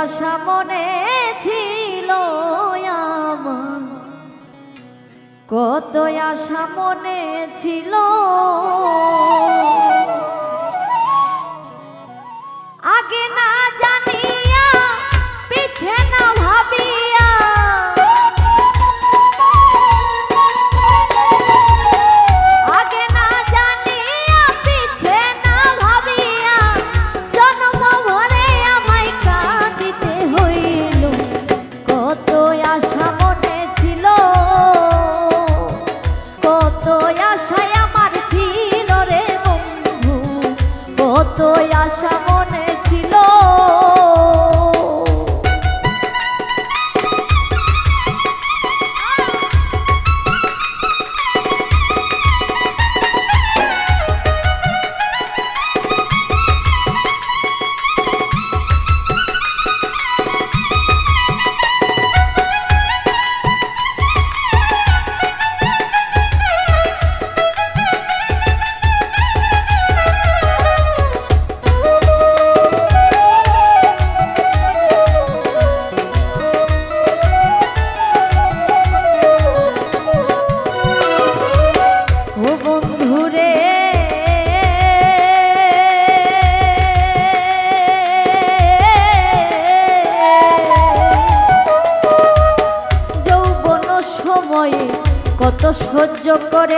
আশা মনে ছিল আমার। কত আশা মনে ছিল কত আশায় আমার ছিল রে বন্ধু কত আশা মনে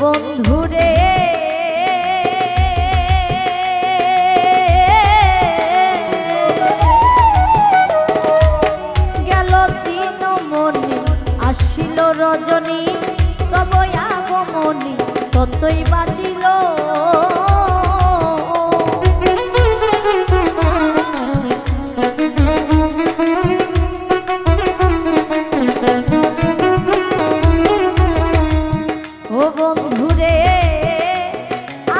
বন্ধুরে। গেল দিন মনে আসিল রজনী তবই আগমনী ততই বাদিল বন্ধুরে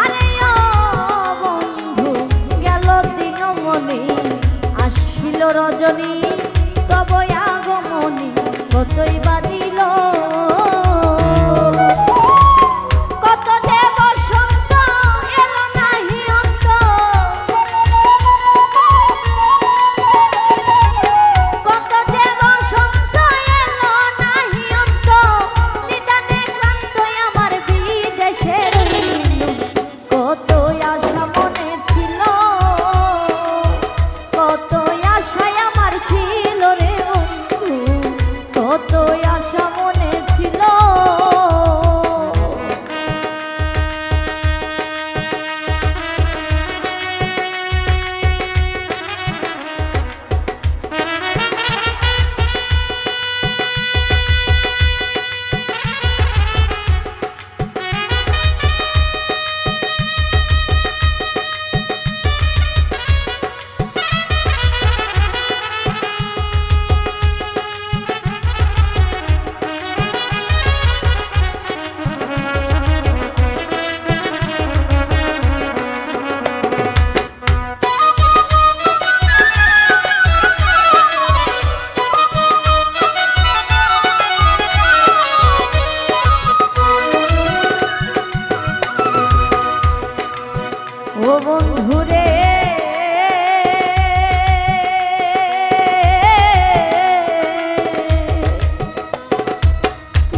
আরে ও বন্ধু গেল দিন মনে আসছিল রজনী। ও বন্ধুরে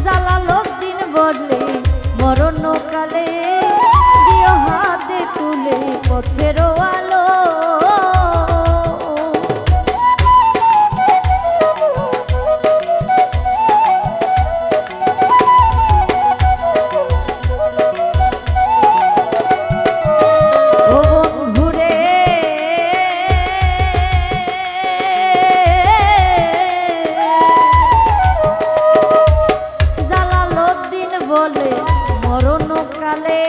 জ্বালালো দিন বদলে মরণকালে দিও হাতে তুলে পথে মরণকালে